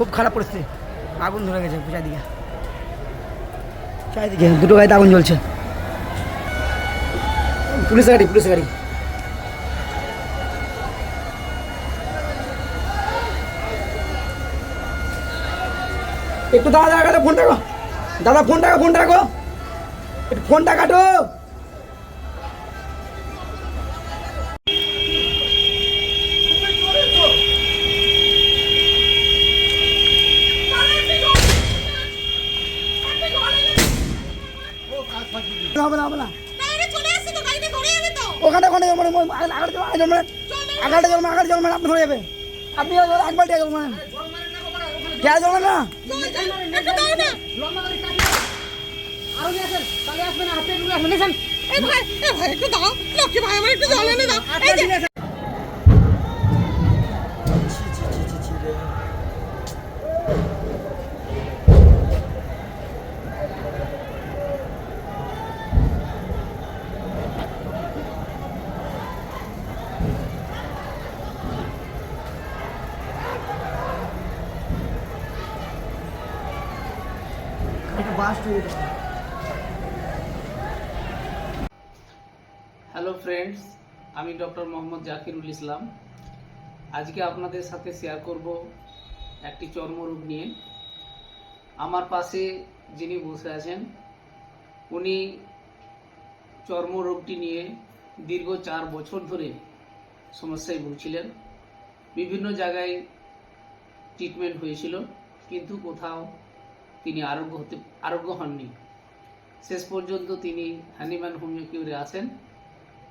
খুব খারাপ পরিস্থিতি। আগুন ধরে গেছে চারিদিকে। চারিদিকে দুটো গাড়িতে আগুন জ্বলছে। পুলিশের গাড়ি পুলিশের গাড়ি। একটু দাদা দাদা ফোনটা রাখো। দাদা, ফোনটা ফোনটা রাখো। একটু ফোনটা কাটো। হবে না হবে না ওখানে ওখানে মানে আগাড়ে জল জল মানে আগাড়ে জল মানে আগাড়ে জল মানে আপনি ধরে যাবে আপনি একবার টিয়া জল মানে টিয়া জল মানে না একটা বাস তৈরি করতে হ্যালো ফ্রেন্ডস আমি ডক্টর মোহাম্মদ জাকিরুল ইসলাম। আজকে আপনাদের সাথে শেয়ার করব একটি চর্মরোগ নিয়ে। আমার পাশে যিনি বসে আছেন, উনি চর্মরোগটি নিয়ে দীর্ঘ চার বছর ধরে সমস্যায় ভুগছিলেন। বিভিন্ন জায়গায় ট্রিটমেন্ট হয়েছিল, কিন্তু কোথাও তিনি আরোগ্য হতে আরোগ্য হননি। শেষ পর্যন্ত তিনি হ্যানিম্যান হোমিওকিউরে আসেন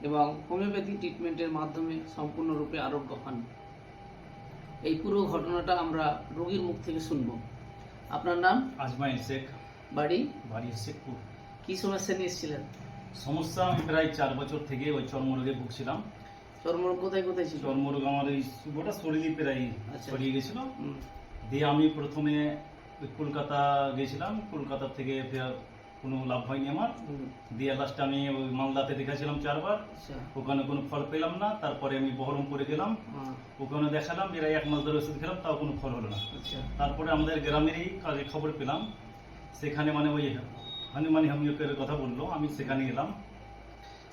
এবং হোমিওপ্যাথি ট্রিটমেন্টের মাধ্যমে সম্পূর্ণরূপে আরোগ্য হন। এই পুরো ঘটনাটা আমরা রোগীর মুখ থেকে শুনব। আপনার নাম? আজমাইল শেখ। বাড়ি? বাড়ি শেখপুর। কি সমস্যা নিয়ে এসেছিলেন? সমস্যা আমি প্রায় চার বছর থেকে ওই চর্মরোগে ভুগছিলাম। চর্মরোগ কোথায় কোথায় ছিল? চর্মরোগ আমার এই গোটা শরীরই প্রায় আচ্ছা। ছড়িয়ে গেছিল। দিয়ে আমি প্রথমে কলকাতা গেছিলাম কলকাতা থেকে ফের কোনো লাভ হয়নি আমার। দিয়ে লাস্টে আমি ওই মালদাতে দেখাছিলাম চারবার। আচ্ছা। ওখানে কোনো ফল পেলাম না তারপরে আমি বহরমপুরে গেলাম। হ্যাঁ, ওখানে দেখালাম প্রায় এক মাস ধরে ওষুধ খেলাম তাও কোনো ফল হলো না। আচ্ছা। তারপরে আমাদের গ্রামেরই কাজে খবর পেলাম। সেখানে মানে ওই হনুমানি হোমিওপ্যাথের কথা বলল আমি সেখানে গেলাম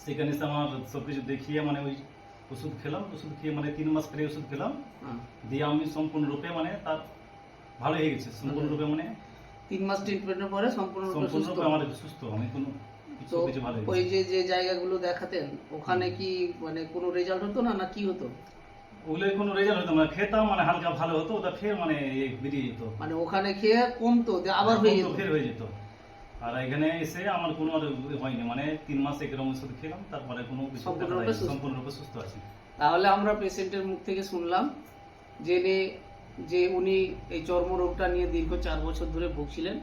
সেখানে এসে আমার সব কিছু দেখিয়ে মানে ওই ওষুধ খেলাম। ওষুধ খেয়ে মানে তিন মাস পরে ওষুধ খেলাম। হ্যাঁ। দিয়ে আমি সম্পূর্ণরূপে মানে তার ভালো হয়ে গেছে সম্পূর্ণরূপে মানে তিন মাস ট্রিটমেন্টের পরে সম্পূর্ণরূপে সুস্থ। আমার সুস্থ আমি কোনো তো হয়ে ওই যে যে জায়গাগুলো দেখাতেন ওখানে কি মানে কোনো রেজাল্ট হতো না না কি হতো? ওগুলোর কোনো রেজাল্ট হতো না খেতাম মানে হালকা ভালো হতো ওটা ফের মানে বেরিয়ে যেত। মানে ওখানে খেয়ে কমতো আবার হয়ে যেত। ফের হয়ে যেত। আর এখানে এসে আমার কোনো আর হয়নি মানে তিন মাস একরকম ওষুধ খেলাম তারপরে কোনো সম্পূর্ণরূপে সুস্থ। আছি। তাহলে আমরা পেশেন্টের মুখ থেকে শুনলাম জেনে যে উনি এই চর্মরোগটা নিয়ে দীর্ঘ চার বছর ধরে ভুগছিলেন।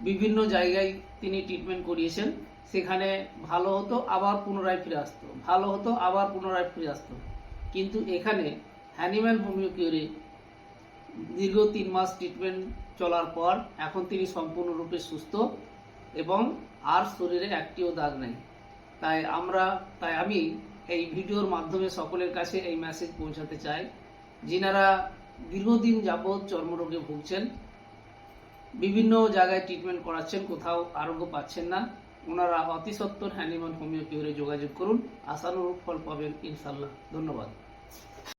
বিভিন্ন জায়গায় তিনি ট্রিটমেন্ট করিয়েছেন। সেখানে ভালো হতো, আবার পুনরায় ফিরে আসতো। ভালো হতো, আবার পুনরায় ফিরে আসতো। কিন্তু এখানে হ্যানিম্যান হোমিওকিওরে দীর্ঘ তিন মাস ট্রিটমেন্ট চলার পর এখন তিনি সম্পূর্ণরূপে সুস্থ এবং আর শরীরে একটিও দাগ নেই। তাই আমরা, তাই আমি এই ভিডিওর মাধ্যমে সকলের কাছে এই মেসেজ পৌঁছাতে চাই। যিনারা দীর্ঘদিন যাবৎ চর্মরোগে ভুগছেন। বিভিন্ন জায়গায় ট্রিটমেন্ট করাচ্ছেন, কোথাও আরোগ্য পাচ্ছেন না। ওনারা অতিসত্বর সত্বর হোমিওপিওরে যোগাযোগ করুন। আশানুরূপ ফল পাবেন ইনশাল্লাহ ধন্যবাদ।